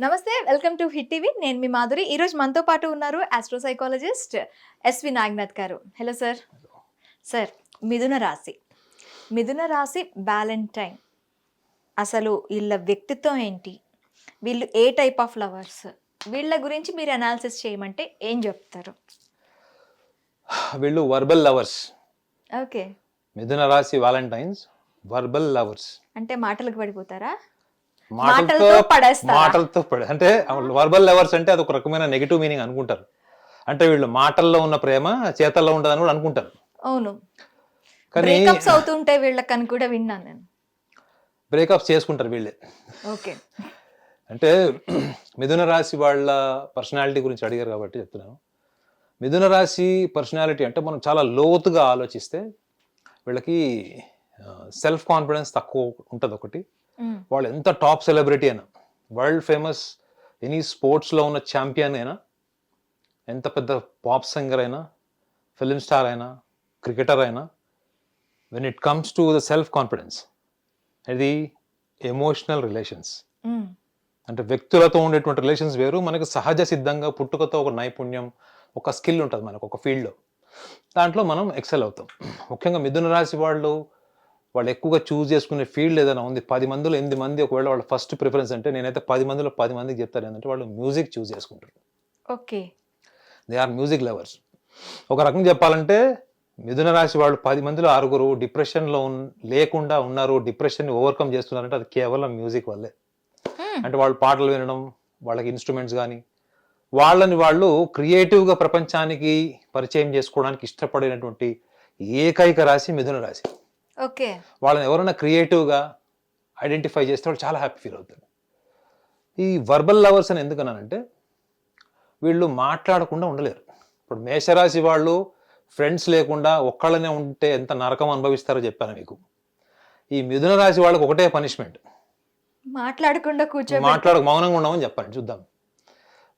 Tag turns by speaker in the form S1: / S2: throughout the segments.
S1: నమస్తే welcome to hit TV. నేను మీ మాధురి. ఈరోజు మనతో పాటు ఉన్నారు ఆస్ట్రో సైకాలజిస్ట్ ఎస్వి నాగనాథ్ గారు. Hello sir. సార్ మిథున రాశి. మిథున రాశి వ్యాలంటైన్. అసలు వీళ్ళ వ్యక్తిత్వం ఏంటి? వీళ్ళు ఏ టైప్ ఆఫ్ లవర్స్? వీళ్ళ గురించి మీరు అనాలిసిస్ చేయమంటే ఏం చెప్తారు?
S2: వీళ్ళు వర్బల్ లవర్స్.
S1: ఓకే.
S2: మిథున రాశి వాలంటైన్స్ వర్బల్ లవర్స్.
S1: అంటే మాటలకు పడిపోతారా?
S2: మాటలతో
S1: మాటలతో
S2: పడే అంటే వర్బల్ లవర్స్ అంటే అది ఒక రకమైన నెగిటివ్ మీనింగ్ అనుకుంటారు. అంటే వీళ్ళు మాటల్లో ఉన్న ప్రేమ చేతల్లో ఉండదని కూడా అనుకుంటారు.
S1: అవును.
S2: కానీ
S1: అవుతుంటే వీళ్ళకని కూడా విన్నాను నేను.
S2: బ్రేకప్స్ చేసుకుంటారు వీళ్ళే.
S1: ఓకే.
S2: అంటే మిథున రాశి వాళ్ళ పర్సనాలిటీ గురించి అడిగారు కాబట్టి చెప్తున్నాను. మిథున రాశి పర్సనాలిటీ అంటే మనం చాలా లోతుగా ఆలోచిస్తే వీళ్ళకి సెల్ఫ్ కాన్ఫిడెన్స్ తక్కువ ఉంటుంది ఒకటి. వాళ్ళు ఎంత టాప్ సెలబ్రిటీ అయినా వరల్డ్ ఫేమస్ ఎనీ స్పోర్ట్స్లో ఉన్న ఛాంపియన్ అయినా ఎంత పెద్ద పాప్ సింగర్ అయినా ఫిలిం స్టార్ అయినా క్రికెటర్ అయినా when it comes to the self confidence ఇది ఎమోషనల్ రిలేషన్స్. అంటే వ్యక్తులతో ఉండేటువంటి రిలేషన్స్ వేరు మనకి సహజ సిద్ధంగా పుట్టుకతో ఒక నైపుణ్యం ఒక స్కిల్ ఉంటుంది మనకు ఒక ఫీల్డ్లో దాంట్లో మనం ఎక్సెల్ అవుతాం. ముఖ్యంగా మిథున రాశి వాళ్ళు వాళ్ళు ఎక్కువగా చూస్ చేసుకునే ఫీల్డ్ ఏదైనా ఉంది పది మందిలో ఎనిమిది మంది ఒకవేళ వాళ్ళ ఫస్ట్ ప్రిఫరెన్స్ అంటే నేనైతే పది మందిలో పది మందికి చెప్తాను. ఏంటంటే వాళ్ళు మ్యూజిక్ చూస్ చేసుకుంటారు.
S1: Okay
S2: they are music lovers ఒక రకం చెప్పాలంటే మిథున రాశి వాళ్ళు పది మందిలో ఆరుగురు డిప్రెషన్లో ఉన్ లేకుండా ఉన్నారు డిప్రెషన్ని ఓవర్కమ్ చేస్తున్నారంటే అది కేవలం మ్యూజిక్ వల్లే.
S1: మ్మ్.
S2: అంటే వాళ్ళు పాటలు వినడం వాళ్ళకి ఇన్స్ట్రుమెంట్స్ కానీ వాళ్ళని వాళ్ళు క్రియేటివ్గా ప్రపంచానికి పరిచయం చేసుకోవడానికి ఇష్టపడినటువంటి ఏకైక రాశి మిథున రాశి.
S1: ఓకే.
S2: వాళ్ళని ఎవరైనా క్రియేటివ్గా ఐడెంటిఫై చేస్తే వాళ్ళు చాలా హ్యాపీ ఫీల్ అవుతారు. ఈ వర్బల్ లవర్స్ అని ఎందుకన్నానంటే వీళ్ళు మాట్లాడకుండా ఉండలేరు. ఇప్పుడు మేషరాశి వాళ్ళు ఫ్రెండ్స్ లేకుండా ఒక్కళ్ళనే ఉంటే ఎంత నరకం అనుభవిస్తారో చెప్పాను మీకు. ఈ మిథున రాశి వాళ్ళకి ఒకటే పనిష్మెంట్.
S1: మాట్లాడకుండా కూర్చోబెట్టి
S2: మాట్లాడక మౌనంగా ఉండమని చెప్పండి చూద్దాం.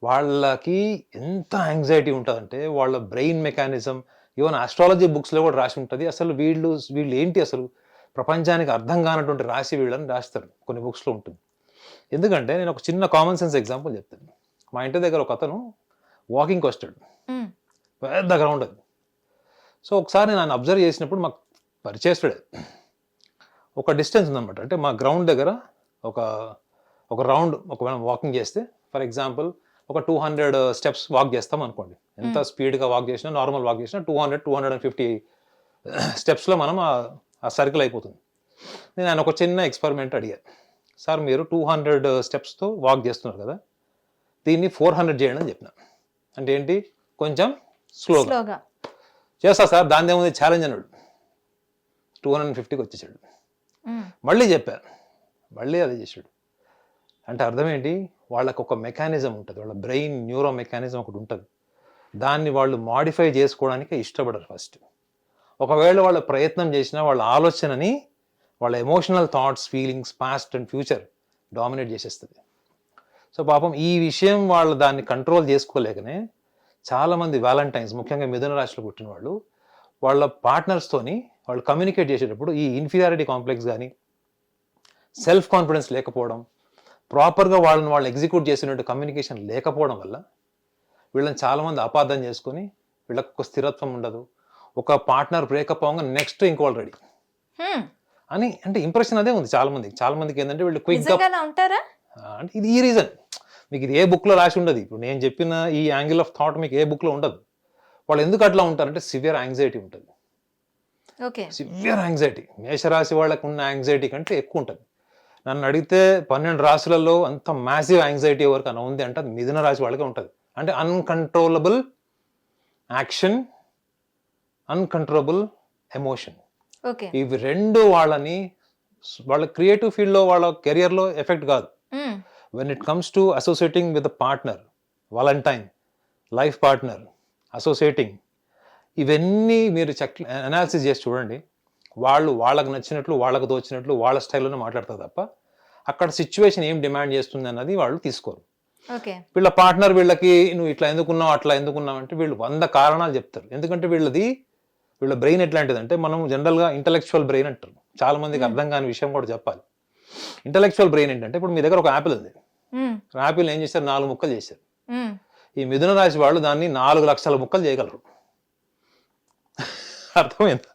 S2: వాళ్ళకి ఎంత యాంగ్జైటీ ఉంటుందంటే వాళ్ళ బ్రెయిన్ మెకానిజం ఈవెన్ ఆస్ట్రాలజీ బుక్స్లో కూడా రాసి ఉంటుంది. అసలు వీళ్ళు వీళ్ళు ఏంటి అసలు? ప్రపంచానికి అర్థం కానటువంటి రాశి వీళ్ళని రాస్తారు. కొన్ని బుక్స్లో ఉంటుంది. ఎందుకంటే నేను ఒక చిన్న కామన్ సెన్స్ ఎగ్జాంపుల్ చెప్తాను. మా ఇంటి దగ్గర ఒక అతను వాకింగ్కి వస్తాడు. పెద్ద గ్రౌండ్ అది. సో ఒకసారి నేను అబ్జర్వ్ చేసినప్పుడు మాకు పరిచయస్తుడే. ఒక డిస్టెన్స్ ఉందన్నమాట. అంటే మా గ్రౌండ్ దగ్గర ఒక ఒక రౌండ్ ఒకవేళ వాకింగ్ చేస్తే ఫర్ ఎగ్జాంపుల్ ఒక టూ హండ్రెడ్ స్టెప్స్ వాక్ చేస్తాం అనుకోండి. ఎంత స్పీడ్గా వాక్ చేసినా నార్మల్ వాక్ చేసినా two hundred two hundred and fifty స్టెప్స్లో మనం ఆ- ఆ సర్కిల్ అయిపోతుంది. నేను ఆయన ఒక చిన్న ఎక్స్పెరిమెంట్ అడిగా. సార్ మీరు టూ హండ్రెడ్ స్టెప్స్తో వాక్ చేస్తున్నారు కదా దీన్ని ఫోర్ హండ్రెడ్ చేయండి అని చెప్పిన. అంటే ఏంటి? కొంచెం స్లోగా చేస్తా సార్ దాని ఏముంది? ఛాలెంజ్ అన్నాడు. టూ హండ్రెడ్ ఫిఫ్టీకి వచ్చేసాడు.
S1: మ్మ్.
S2: మళ్ళీ చెప్పాను మళ్ళీ అదే చేసాడు అంటే అర్థం ఏంటి? వాళ్ళకు ఒక మెకానిజం ఉంటుంది. వాళ్ళ బ్రెయిన్ న్యూరో మెకానిజం ఒకటి ఉంటుంది. దాన్ని వాళ్ళు మాడిఫై చేసుకోవడానికి ఇష్టపడరు ఫస్ట్ ఒకవేళ వాళ్ళ ప్రయత్నం చేసినా వాళ్ళ ఆలోచనని వాళ్ళ emotional thoughts feelings past and future dominate చేసేస్తుంది. సో పాపం ఈ విషయం వాళ్ళు దాన్ని కంట్రోల్ చేసుకోలేకనే చాలామంది వ్యాలంటైన్స్ ముఖ్యంగా మిథున రాశిలో పుట్టిన వాళ్ళు వాళ్ళ పార్ట్నర్స్తోని వాళ్ళు కమ్యూనికేట్ చేసేటప్పుడు ఈ ఇన్ఫీరియారిటీ కాంప్లెక్స్ కానీ సెల్ఫ్ కాన్ఫిడెన్స్ లేకపోవడం ప్రాపర్గా వాళ్ళని వాళ్ళు ఎగ్జిక్యూట్ చేసినట్టు కమ్యూనికేషన్ లేకపోవడం వల్ల వీళ్ళని చాలామంది అపార్థం చేసుకొని వీళ్ళకి ఒక స్థిరత్వం ఉండదు. ఒక పార్ట్నర్ బ్రేకప్ అవ్వగా నెక్స్ట్ ఇంకోళ్ళు రెడీ.
S1: మ్మ్.
S2: అని అంటే ఇంప్రెషన్ అదే ఉంది చాలా మందికి చాలా మందికి ఏంటంటే వీళ్ళు
S1: అలా ఉంటారా?
S2: అంటే ఇది ఈ రీజన్ మీకు ఇది ఏ బుక్లో రాసి ఉండదు. ఇప్పుడు నేను చెప్పిన ఈ యాంగిల్ ఆఫ్ థాట్ మీకు ఏ బుక్లో ఉండదు. వాళ్ళు ఎందుకు అట్లా ఉంటారంటే సివియర్ యాంగ్జైటీ ఉంటుంది.
S1: ఓకే.
S2: సివియర్ యాంగ్జైటీ మేషరాశి వాళ్ళకు ఉన్న యాంగ్జైటీ కంటే ఎక్కువ ఉంటుంది. నన్ను అడిగితే పన్నెండు రాశులలో అంత మ్యాసివ్ యాంగ్జైటీ ఎవరికి అన్న ఉంది అంటే మిథున రాశి వాళ్ళకే ఉంటుంది. అంటే అన్కంట్రోలబుల్ యాక్షన్ అన్కంట్రోలబుల్ ఎమోషన్ ఇవి రెండు వాళ్ళని వాళ్ళ క్రియేటివ్ ఫీల్డ్లో వాళ్ళ కెరియర్లో ఎఫెక్ట్ కాదు. When it comes to associating with partner valentine life partner associating ఇవన్నీ మీరు చెక్ అనాలిసిస్ చేసి చూడండి. వాళ్ళు వాళ్ళకు నచ్చినట్లు వాళ్ళకు దోచినట్లు వాళ్ళ స్టైల్లోనే మాట్లాడతారు తప్ప అక్కడ సిచ్యువేషన్ ఏం డిమాండ్ చేస్తుంది అన్నది వాళ్ళు తీసుకోరు. వీళ్ళ పార్ట్నర్ వీళ్ళకి నువ్వు ఇట్లా ఎందుకున్నావు అట్లా ఎందుకున్నావు అంటే వీళ్ళు వంద కారణాలు చెప్తారు. ఎందుకంటే వీళ్ళది వీళ్ళ బ్రెయిన్ ఎట్లాంటిది అంటే మనం జనరల్గా ఇంటలెక్చువల్ బ్రెయిన్ అంటారు. చాలా మందికి అర్థం కాని విషయం కూడా చెప్పాలి. ఇంటలెక్చువల్ బ్రెయిన్ ఏంటంటే ఇప్పుడు మీ దగ్గర ఒక యాపిల్ ఉంది. యాపిల్ ఏం చేశారు? నాలుగు ముక్కలు చేశారు.
S1: ఉమ్.
S2: ఈ మిథున రాశి వాళ్ళు దాన్ని నాలుగు లక్షల ముక్కలు చేయగలరు. అర్థమైంది?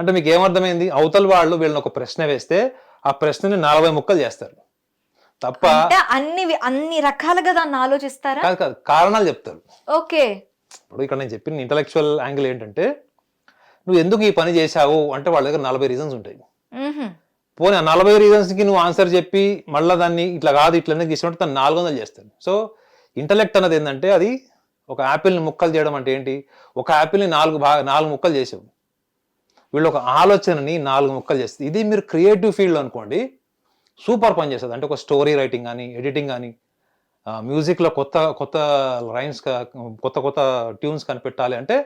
S2: అంటే మీకు ఏమర్థమైంది? అవతల వాళ్ళు వీళ్ళని ఒక ప్రశ్న వేస్తే ఆ ప్రశ్నని నలభై ముక్కలు చేస్తారు. తప్ప
S1: అన్ని అన్ని రకాలుగా దాన్ని ఆలోచిస్తారా?
S2: కాదు కాదు. కారణాలు చెప్తారు.
S1: ఓకే.
S2: ఇప్పుడు ఇక్కడ నేను చెప్పిన ఇంటలెక్చువల్ యాంగిల్ ఏంటంటే నువ్వు ఎందుకు ఈ పని చేశావు అంటే వాళ్ళ దగ్గర నలభై రీజన్స్ ఉంటాయి. పోనీ ఆ నలభై రీజన్స్కి నువ్వు ఆన్సర్ చెప్పి మళ్ళీ దాన్ని ఇట్లా కాదు ఇట్లా ఎందుకు చేసినట్టు తను నాలుగు వందలు చేస్తాడు సో ఇంటలెక్ట్ అన్నది ఏంటంటే అది ఒక యాపిల్ని ముక్కలు చేయడం అంటే ఏంటి? ఒక యాపిల్ని నాలుగు భాగ నాలుగు ముక్కలు చేసావు. వీళ్ళు ఒక ఆలోచనని నాలుగు ముక్కలు చేస్తుంది. ఇది మీరు క్రియేటివ్ ఫీల్డ్ అనుకోండి సూపర్ పని చేస్తుంది. అంటే ఒక స్టోరీ రైటింగ్ కానీ ఎడిటింగ్ కానీ మ్యూజిక్లో కొత్త కొత్త రైన్స్ కొత్త కొత్త ట్యూన్స్ కనిపెట్టాలి అంటే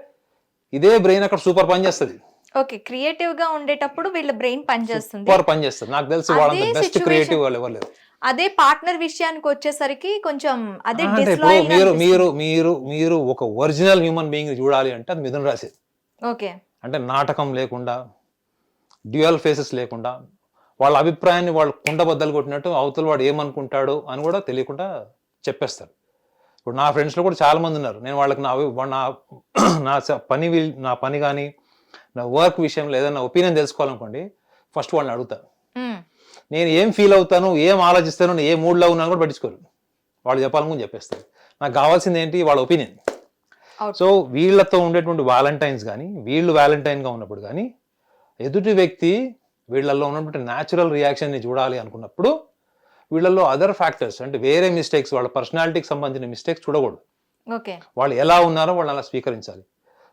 S2: ఇదే బ్రెయిన్ అక్కడ సూపర్ పని చేస్తుంది.
S1: ఓకే క్రియేటివ్గా ఉండేటప్పుడు వీళ్ళ బ్రెయిన్ పనిచేస్తుంది
S2: సూపర్ పని చేస్తుంది. నాకు తెలిసి వాళ్ళంత బెస్ట్ క్రియేటివ్ వాళ్ళు ఎవరు లేరు.
S1: అదే పార్ట్నర్ విషయానికి వచ్చేసరికి కొంచెం అదే
S2: మీరు మీరు మీరు మీరు ఒక ఒరిజినల్ హ్యూమన్ బీయింగ్ చూడాలి అంటే అది మిథున రాశి
S1: ఓకే.
S2: అంటే నాటకం లేకుండా డ్యూయల్ ఫేసెస్ లేకుండా వాళ్ళ అభిప్రాయాన్ని వాళ్ళు కుండబద్దలు కొట్టినట్టు అవతల వాడు ఏమనుకుంటాడు అని కూడా తెలియకుండా చెప్పేస్తారు. ఇప్పుడు నా ఫ్రెండ్స్లో కూడా చాలా మంది ఉన్నారు. నేను వాళ్ళకి నా నా నా పని నా పని కానీ నా వర్క్ విషయంలో ఏదైనా ఒపీనియన్ తెలుసుకోవాలనుకోండి ఫస్ట్ వాళ్ళని అడుగుతాను
S1: ఉమ్,
S2: నేను ఏం ఫీల్ అవుతాను ఏం ఆలోచిస్తాను ఏ మూడ్లో ఉన్నాను కూడా పట్టించుకోరు. వాళ్ళు చెప్పాలని చెప్పేస్తారు. నాకు కావాల్సింది ఏంటి? వాళ్ళ ఒపీనియన్. సో వీళ్ళతో ఉండేటువంటి వాలంటైన్స్ కానీ వీళ్ళు వ్యాలంటైన్గా ఉన్నప్పుడు కానీ ఎదుటి వ్యక్తి వీళ్ళల్లో ఉన్నటువంటి న్యాచురల్ రియాక్షన్ని చూడాలి అనుకున్నప్పుడు వీళ్ళల్లో అదర్ ఫ్యాక్టర్స్ అంటే వేరే మిస్టేక్స్ వాళ్ళ పర్సనాలిటీకి సంబంధించిన మిస్టేక్స్ చూడకూడదు. వాళ్ళు ఎలా ఉన్నారో వాళ్ళని అలా స్వీకరించాలి.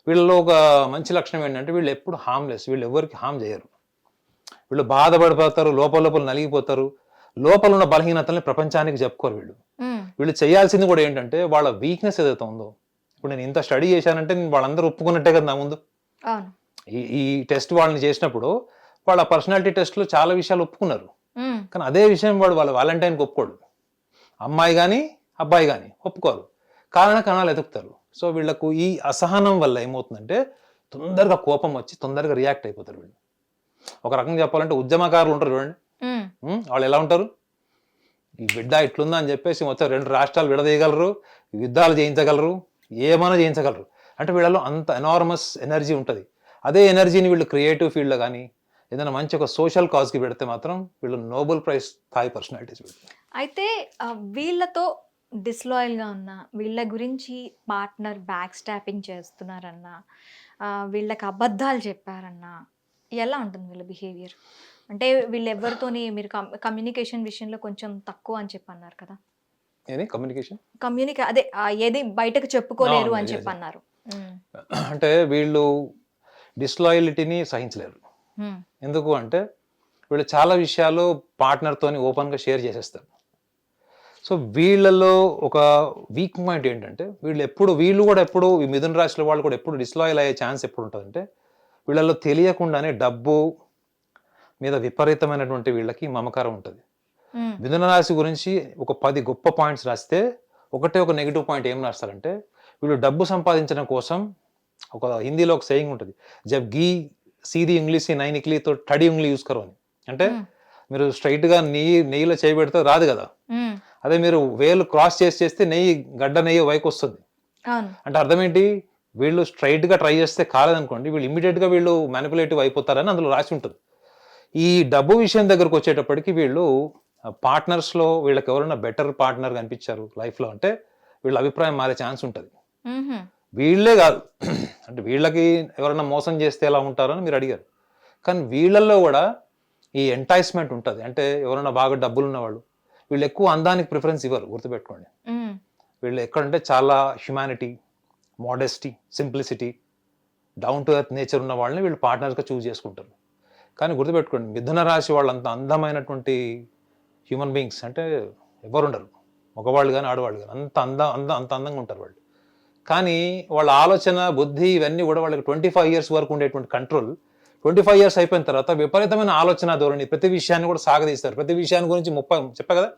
S2: వీళ్ళలో ఒక మంచి లక్షణం ఏంటంటే వీళ్ళు ఎప్పుడు హార్మ్లెస్ వీళ్ళు ఎవరికి హామ్ చేయరు. వీళ్ళు బాధపడిపోతారు లోపల లోపల నలిగిపోతారు. లోపల ఉన్న బలహీనతల్ని ప్రపంచానికి చెప్పుకోరు వీళ్ళు.
S1: ఉమ్,
S2: వీళ్ళు చేయాల్సింది కూడా ఏంటంటే వాళ్ళ వీక్నెస్ ఏదైతే ఉందో ఇప్పుడు నేను ఇంత స్టడీ చేశానంటే నేను వాళ్ళందరూ ఒప్పుకున్నట్టే కదా నా ముందు. ఈ ఈ టెస్ట్ వాళ్ళని చేసినప్పుడు వాళ్ళ పర్సనాలిటీ టెస్ట్లో చాలా విషయాలు ఒప్పుకున్నారు. కానీ అదే విషయం వాడు వాళ్ళ వ్యాలంటైన్కి ఒప్పుకోడు. అమ్మాయి కానీ అబ్బాయి కానీ ఒప్పుకోరు. కారణ కణాలు ఎదుగుతారు. సో వీళ్ళకు ఈ అసహనం వల్ల ఏమవుతుందంటే తొందరగా కోపం వచ్చి తొందరగా రియాక్ట్ అయిపోతారు వీళ్ళు. ఒక రకంగా చెప్పాలంటే ఉద్యమకారులు ఉంటారు చూడండి? వాళ్ళు ఎలా ఉంటారు? ఈ బిడ్డ ఇట్లుందా అని చెప్పేసి మొత్తం రెండు రాష్ట్రాలు విడదీయగలరు యుద్ధాలు చేయించగలరు ఏమైనా చేయించగలరు. అంటే వీళ్ళలో అంత ఎనార్మస్ ఎనర్జీ ఉంటుంది. అదే ఎనర్జీని వీళ్ళు క్రియేటివ్ ఫీల్డ్లో కానీ ఏదైనా మంచి ఒక సోషల్ కాజ్కి పెడితే మాత్రం వీళ్ళు నోబెల్ ప్రైజ్ స్థాయి పర్సనాలిటీస్ వీళ్ళు.
S1: అయితే వీళ్ళతో డిస్లాయల్గా ఉన్న వీళ్ళ గురించి పార్ట్నర్ బ్యాక్ స్టాపింగ్ చేస్తున్నారన్నా వీళ్ళకి అబద్ధాలు చెప్పారన్నా ఎలా ఉంటుంది వీళ్ళ బిహేవియర్ అంటే వీళ్ళెవరితోని మీరు కమ్యూనికేషన్ విషయంలో కొంచెం తక్కువ అని చెప్పి అన్నారు కదా?
S2: కమ్యూనికేషన్
S1: కమ్యూనికే అదే ఏది బయటకు చెప్పుకోలేరు అని చెప్పి. అన్నారు
S2: అంటే వీళ్ళు డిస్లాయలిటీని సహించలేరు. ఎందుకు అంటే వీళ్ళు చాలా విషయాలు పార్ట్నర్తోని ఓపెన్గా షేర్ చేసేస్తారు. సో వీళ్ళలో ఒక వీక్ పాయింట్ ఏంటంటే వీళ్ళు ఎప్పుడు వీళ్ళు కూడా ఎప్పుడు ఈ మిథున రాశిలో వాళ్ళు కూడా ఎప్పుడు డిస్లాయల్ అయ్యే ఛాన్స్ ఎప్పుడు ఉంటుందంటే వీళ్ళలో తెలియకుండానే డబ్బు మీద విపరీతమైనటువంటి వీళ్ళకి మమకారం ఉంటుంది. మిథున రాశి గురించి ఒక పది గొప్ప పాయింట్స్ రాస్తే ఒకటే ఒక నెగిటివ్ పాయింట్ ఏం రాస్తారంటే వీళ్ళు డబ్బు సంపాదించడం కోసం ఒక హిందీలో ఒక సెయింగ్ ఉంటుంది. జబ్ గీ సీది ఇంగ్లీష్ నైన్ ఇక్లీతో టడి ఇంగ్లీ యూస్ కరో అని. అంటే మీరు straight గా నెయ్యి నెయ్యిలో చేయబెడితే రాదు కదా. అదే మీరు వేలు క్రాస్ చేసి చేస్తే నెయ్యి గడ్డ నెయ్యి వైపు వస్తుంది. అంటే అర్థం ఏంటి? వీళ్ళు straight గా ట్రై చేస్తే కాలేదనుకోండి వీళ్ళు immediate గా వీళ్ళు మ్యానిపులేటివ్ అయిపోతారని అందులో రాసి ఉంటుంది. ఈ డబ్బు విషయం దగ్గరకు వచ్చేటప్పటికి వీళ్ళు పార్ట్నర్స్లో వీళ్ళకి ఎవరైనా బెటర్ పార్ట్నర్ కనిపించారు లైఫ్లో అంటే వీళ్ళ అభిప్రాయం మారే ఛాన్స్ ఉంటుంది. వీళ్ళే కాదు. అంటే వీళ్ళకి ఎవరైనా మోసం చేస్తే ఎలా ఉంటారని మీరు అడిగారు. కానీ వీళ్ళల్లో కూడా ఈ ఎంటైస్మెంట్ ఉంటుంది. అంటే ఎవరైనా బాగా డబ్బులు ఉన్నవాళ్ళు వీళ్ళు ఎక్కువ అందానికి ప్రిఫరెన్స్ ఇవ్వరు గుర్తుపెట్టుకోండి. వీళ్ళు ఎక్కడంటే చాలా humanity modesty simplicity down to earth nature ఉన్న వాళ్ళని వీళ్ళు పార్ట్నర్స్గా చూస్ చేసుకుంటారు. కానీ గుర్తుపెట్టుకోండి మిథున రాశి వాళ్ళు అంత అందమైనటువంటి హ్యూమన్ బీయింగ్స్ అంటే ఎవరు ఉండరు మగవాళ్ళు కానీ ఆడవాళ్ళు కానీ అంత అంద అంద అంత అందంగా ఉంటారు వాళ్ళు. కానీ వాళ్ళ ఆలోచన బుద్ధి ఇవన్నీ కూడా వాళ్ళకి ట్వంటీ ఫైవ్ ఇయర్స్ వరకు ఉండేటువంటి కంట్రోల్ ట్వంటీ ఫైవ్ ఇయర్స్ అయిపోయిన తర్వాత విపరీతమైన ఆలోచన ధోరణి ప్రతి విషయాన్ని కూడా సాగదీస్తారు. ప్రతి విషయాన్ని గురించి ముప్పై చెప్పా కదా?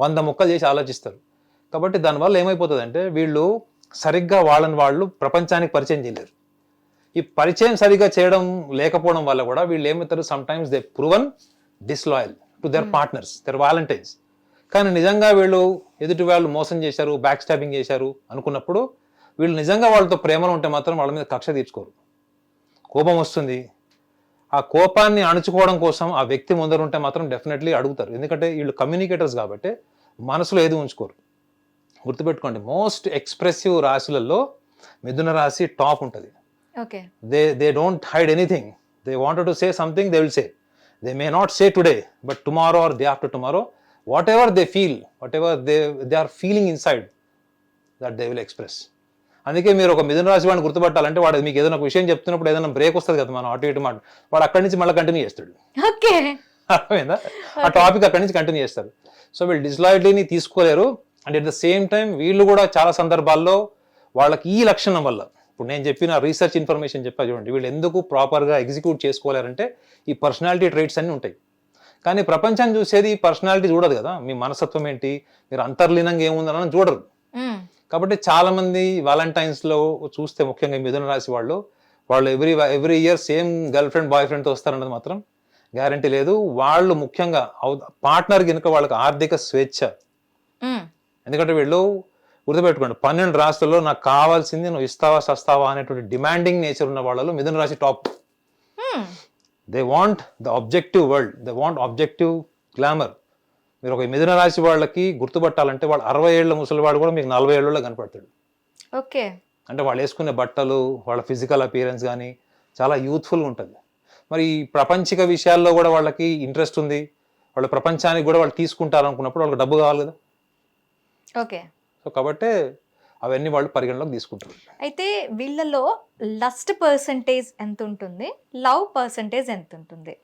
S2: వంద ముక్కలు చేసి ఆలోచిస్తారు. కాబట్టి దానివల్ల ఏమైపోతుందంటే వీళ్ళు సరిగ్గా వాళ్ళని వాళ్ళు ప్రపంచానికి పరిచయం చేయలేరు. ఈ పరిచయం సరిగ్గా చేయడం లేకపోవడం వల్ల కూడా వీళ్ళు ఏమవుతారు? Sometimes they proven disloyal to their partners their valentines కానీ నిజంగా వీళ్ళు ఎదుటి వాళ్ళు మోసం చేశారు బ్యాక్ స్టాబింగ్ చేశారు అనుకున్నప్పుడు వీళ్ళు నిజంగా వాళ్ళతో ప్రేమలో ఉంటే మాత్రం వాళ్ళ మీద కక్ష తీర్చుకోరు. కోపం వస్తుంది. ఆ కోపాన్ని అణుచుకోవడం కోసం ఆ వ్యక్తి ముందర ఉంటే మాత్రం డెఫినెట్లీ అడుగుతారు. ఎందుకంటే వీళ్ళు కమ్యూనికేటర్స్ కాబట్టి మనసులో ఏది ఉంచుకోరు. గుర్తుపెట్టుకోండి మోస్ట్ ఎక్స్ప్రెసివ్ రాశులలో మిథున రాశి టాప్ ఉంటుంది. They they don't hide anything they wanted to say something they will say they may not say today but tomorrow or day after tomorrow whatever they feel whatever they they are feeling inside that they will express అందుకే మీరు ఒక మిథున రాశి వాడిని గుర్తుపట్టాలంటే వాడు మీకు ఏదైనా ఒక విషయం చెప్తున్నప్పుడు ఏదైనా బ్రేక్ వస్తుంది కదా మనం అటు ఇటు మాట. వాడు అక్కడి నుంచి మళ్ళీ కంటిన్యూ చేస్తాడు.
S1: ఓకే.
S2: అర్థమైందా? ఆ టాపిక్ అక్కడి నుంచి కంటిన్యూ చేస్తారు. సో వీళ్ళు డిస్లాయిడ్లీని తీసుకోలేరు. And at the same time వీళ్ళు కూడా చాలా సందర్భాల్లో వాళ్ళకి ఈ లక్షణం వల్ల ఇప్పుడు నేను చెప్పిన రీసెర్చ్ ఇన్ఫర్మేషన్ చెప్పా చూడండి వీళ్ళు ఎందుకు ప్రాపర్గా ఎగ్జిక్యూట్ చేసుకోలేరంటే ఈ పర్సనాలిటీ ట్రైట్స్ అన్నీ ఉంటాయి కానీ ప్రపంచాన్ని చూసేది ఈ పర్సనాలిటీ చూడదు కదా మీ మనస్తత్వం ఏంటి మీరు అంతర్లీనంగా ఏముందని చూడరు. కాబట్టి చాలా మంది వాలంటైన్స్లో చూస్తే ముఖ్యంగా మిథున రాశి వాళ్ళు వాళ్ళు every every year same girlfriend boy ఫ్రెండ్తో వస్తారన్నది మాత్రం గ్యారంటీ లేదు వాళ్ళు ముఖ్యంగా పార్ట్నర్ కనుక వాళ్ళకి ఆర్థిక స్వేచ్ఛ. ఎందుకంటే వీళ్ళు గుర్తుపెట్టుకోండి పన్నెండు రాష్ట్రాల్లో నాకు కావాల్సింది నువ్వు ఇస్తావా సస్తావా అనేటువంటి డిమాండింగ్ నేచర్ ఉన్న వాళ్ళలో మిథున రాశి top. They want the objective world they want objective glamour మీరు ఒక మిథున రాశి వాళ్ళకి గుర్తుపట్టాలంటే వాళ్ళు అరవై ఏళ్ళ ముసలివాడు కూడా మీకు నలభై ఏళ్ళలో కనపడతాడు.
S1: ఓకే.
S2: అంటే వాళ్ళు వేసుకునే బట్టలు వాళ్ళ ఫిజికల్ అపియరెన్స్ కానీ చాలా యూత్ఫుల్గా ఉంటుంది. మరి ఈ ప్రపంచిక విషయాల్లో కూడా వాళ్ళకి ఇంట్రెస్ట్ ఉంది. వాళ్ళ ప్రపంచానికి కూడా వాళ్ళు తీసుకుంటారు అనుకున్నప్పుడు వాళ్ళకి డబ్బు కావాలి కదా.
S1: ఓకే.
S2: సో కాబట్టి అవన్నీ వాళ్ళు పరిగణలోకి తీసుకుంటారు.
S1: అయితే వీళ్ళలో లస్ట్ పర్సంటేజ్ ఎంత ఉంటుంది లవ్ పర్సంటేజ్ ఎంత ఉంటుంది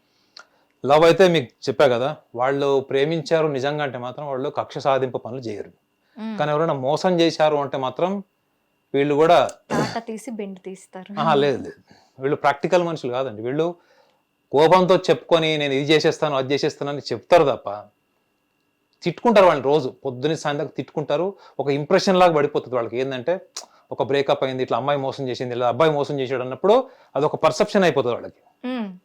S2: లవ్ అయితే మీకు చెప్పా కదా వాళ్ళు ప్రేమించారు నిజంగా అంటే మాత్రం వాళ్ళు కక్ష సాధింపు పనులు చేయరు. కానీ ఎవరైనా మోసం చేశారు అంటే మాత్రం వీళ్ళు కూడా
S1: తీసి బెండ్ తీస్తారు.
S2: లేదు లేదు. వీళ్ళు ప్రాక్టికల్ మనుషులు కాదండి. వీళ్ళు కోపంతో చెప్పుకొని నేను ఇది చేసేస్తాను అది చేసేస్తాను అని చెప్తారు తప్ప తిట్టుకుంటారు వాళ్ళని రోజు. పొద్దున్న సాయంత్రం తిట్టుకుంటారు. ఒక ఇంప్రెషన్ లాగా పడిపోతుంది వాళ్ళకి. ఏంటంటే ఒక బ్రేకప్ అయింది ఇట్లా అమ్మాయి మోసం చేసింది ఇలా అబ్బాయి మోసం చేసాడు అన్నప్పుడు అదొక పర్సెప్షన్ అయిపోతుంది వాళ్ళకి.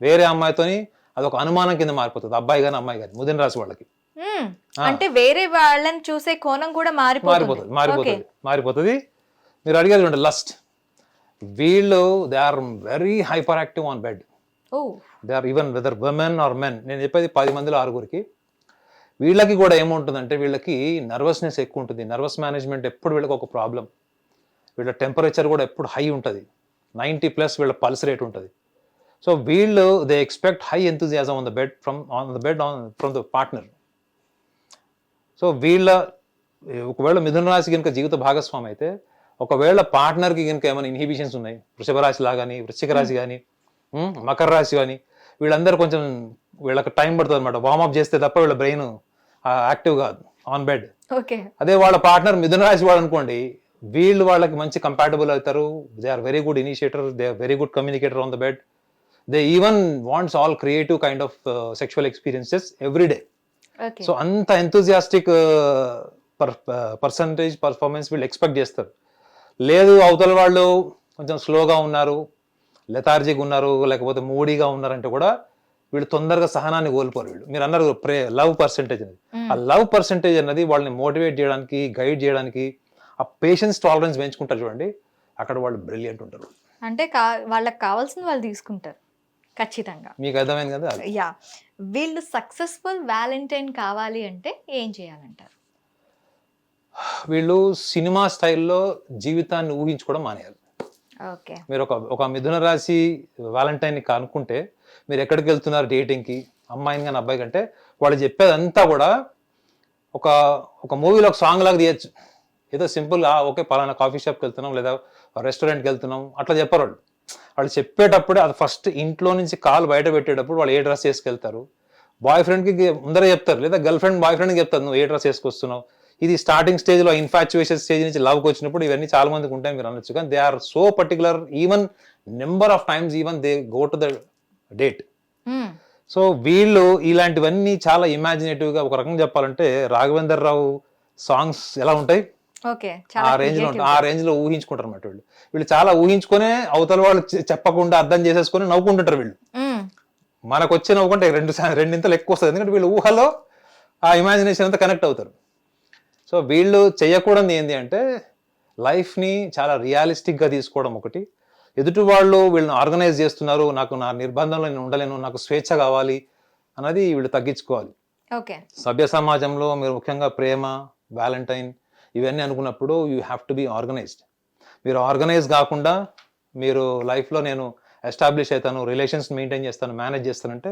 S2: వేరే అమ్మాయితోని అదొక అనుమానం కింద మారిపోతుంది. అబ్బాయి కానీ అమ్మాయి కానీ ముదిన రాసి వాళ్ళకి.
S1: అంటే వేరే వాళ్ళని చూసే కోణం కూడా మారిపోతుంది.
S2: మారిపోతుంది మారిపోతుంది మీరు అడిగేది చూడండి లస్ట్ వీళ్ళు they are very hyperactive on bed they are even whether women or men నేను చెప్పేది పది మందిలో ఆరుగురికి. వీళ్ళకి కూడా ఏముంటుందంటే వీళ్ళకి నర్వస్నెస్ ఎక్కువ ఉంటుంది. నర్వస్ మేనేజ్మెంట్ ఎప్పుడు వీళ్ళకి ఒక ప్రాబ్లం వీళ్ళ టెంపరేచర్ కూడా ఎప్పుడు హై ఉంటుంది. నైంటీ ప్లస్ వీళ్ళ పల్స్ రేట్ ఉంటుంది. సో వీళ్ళు they expect high enthusiasm on the bed from on the bed on from the partner so వీళ్ళ ఒకవేళ మిథున రాశి కనుక జీవిత భాగస్వామి అయితే ఒకవేళ పార్ట్నర్కి కనుక ఏమైనా ఇన్హిబిషన్స్ ఉన్నాయి వృషభ రాశి లాగా కానీ వృశ్చిక రాశి కానీ ఉమ్, మకర రాశి కానీ వీళ్ళందరూ కొంచెం వీళ్ళకి టైం పడుతుంది అనమాట వార్మప్ చేస్తే తప్ప వీళ్ళ బ్రెయిన్ యాక్టివ్ కాదు ఆన్ బెడ్
S1: ఓకే.
S2: అదే వాళ్ళ పార్ట్నర్ మిథున రాశి వాడు అనుకోండి వీళ్ళు వాళ్ళకి మంచి కంపాటబుల్ అవుతారు. They are very good initiator they are very good communicator on the bed they even wants all creative kind of sexual experiences every day so అంత ఎంతూజియాస్టిక్ పర్సంటేజ్ పర్ఫార్మెన్స్ వీళ్ళు ఎక్స్పెక్ట్ చేస్తారు. లేదు అవతల వాళ్ళు కొంచెం స్లోగా ఉన్నారు లెథార్జిక్ ఉన్నారు లేకపోతే మూడీగా ఉన్నారంటే కూడా వీళ్ళు తొందరగా సహనాన్ని కోల్పోరు వీళ్ళు. మీరు అన్నారు ప్రే లవ్ పర్సంటేజ్ అనేది. ఆ లవ్ పర్సంటేజ్ అన్నది వాళ్ళని మోటివేట్ చేయడానికి గైడ్ చేయడానికి ఆ పేషెన్స్ టాలరెన్స్ పెంచుకుంటారు చూడండి. అక్కడ వాళ్ళు బ్రిలియంట్ ఉంటారు.
S1: అంటే కా వాళ్ళకి కావాల్సింది వాళ్ళు తీసుకుంటారు. ఖచ్చితంగా.
S2: మీకు అర్థమైంది కదా.
S1: యా. వీళ్ళు సక్సెస్ఫుల్ వ్యాలంటైన్ కావాలి అంటే ఏం చేయాలంటారు?
S2: వీళ్ళు సినిమా స్టైల్లో జీవితాన్ని ఊహించుకోవడం మానేయాలి.
S1: ఓకే.
S2: మీరు ఒక ఒక మిథున రాశి వ్యాలంటైన్ని కనుక్కుంటే మీరు ఎక్కడికి వెళ్తున్నారు డేటింగ్కి? అమ్మాయిని కానీ అబ్బాయి కంటే వాళ్ళు చెప్పేదంతా కూడా ఒక ఒక మూవీలో ఒక సాంగ్ లాగా తీయచ్చు. ఏదో సింపుల్ ఓకే పలానా కాఫీ షాప్కి వెళ్తున్నాం లేదా రెస్టారెంట్కి వెళ్తున్నాం. అట్లా చెప్పరు వాళ్ళు. వాళ్ళు చెప్పేటప్పుడే అది ఫస్ట్ ఇంట్లో నుంచి కాలు బయట పెట్టేటప్పుడు వాళ్ళు ఏ డ్రెస్ వేసుకెళ్తారు? బాయ్ ఫ్రెండ్కి ముందరే చెప్తారు. లేదా గర్ల్ ఫ్రెండ్ బాయ్ ఫ్రెండ్కి చెప్తారు నువ్వు ఏ డ్రెస్ వేసుకొస్తున్నావు? ఇది స్టార్టింగ్ స్టేజ్లో ఇన్ఫాచ్యుయేషన్ స్టేజ్ నుంచి లవ్కి వచ్చినప్పుడు ఇవన్నీ చాలా మందికి ఉంటాయి మీరు అనొచ్చు. కానీ they are so particular even number of times even they go to the date. So వీళ్ళు ఇలాంటివన్నీ చాలా imaginative గా ఒక రకంగా చెప్పాలంటే రాఘవేందర్ రావు సాంగ్స్ ఎలా ఉంటాయి?
S1: ఓకే.
S2: ఆ రేంజ్లో. ఆ రేంజ్లో ఊహించుకుంటారు అన్నమాట వీళ్ళు. వీళ్ళు చాలా ఊహించుకునే అవతల వాళ్ళు చెప్పకుండా అర్థం చేసేసుకొని నవ్వుకుంటుంటారు వీళ్ళు. మనకు వచ్చే నవ్వుకుంటే రెండు రెండింతలు ఎక్కువ వస్తుంది ఎందుకంటే వీళ్ళు ఊహలో ఆ ఇమాజినేషన్ అంతా కనెక్ట్ అవుతారు. సో వీళ్ళు చేయకూడదు ఏంటి అంటే లైఫ్ని చాలా రియలిస్టిక్గా తీసుకోవడం ఒకటి. ఎదుటి వాళ్ళు వీళ్ళని ఆర్గనైజ్ చేస్తున్నారు నాకు నా నిర్బంధంలో నేను ఉండలేను నాకు స్వేచ్ఛ కావాలి అన్నది వీళ్ళు తగ్గించుకోవాలి.
S1: ఓకే.
S2: సభ్య సమాజంలో మీరు ముఖ్యంగా ప్రేమ వ్యాలంటైన్ ఇవన్నీ అనుకున్నప్పుడు you have to be organised. మీరు ఆర్గనైజ్ కాకుండా మీరు లైఫ్లో నేను ఎస్టాబ్లిష్ అవుతాను రిలేషన్స్ మెయింటైన్ చేస్తాను మేనేజ్ చేస్తానంటే